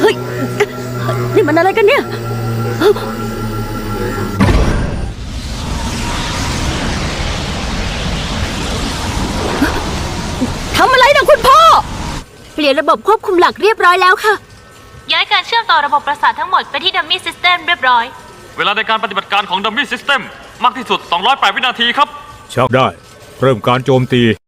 เฮ้ย นี่มันอะไรกันเนี่ย ทำอะไรนะคุณพ่อ เปลี่ยนระบบควบคุมหลักเรียบร้อยแล้วค่ะ ย้ายการเชื่อมต่อระบบประสาททั้งหมดไปที่ดัมมี่ซิสเต็มเรียบร้อย เวลาในการปฏิบัติการของดัมมี่ซิสเต็มมากที่สุด 208 วินาทีครับ ชักได้ เริ่มการโจมตีเ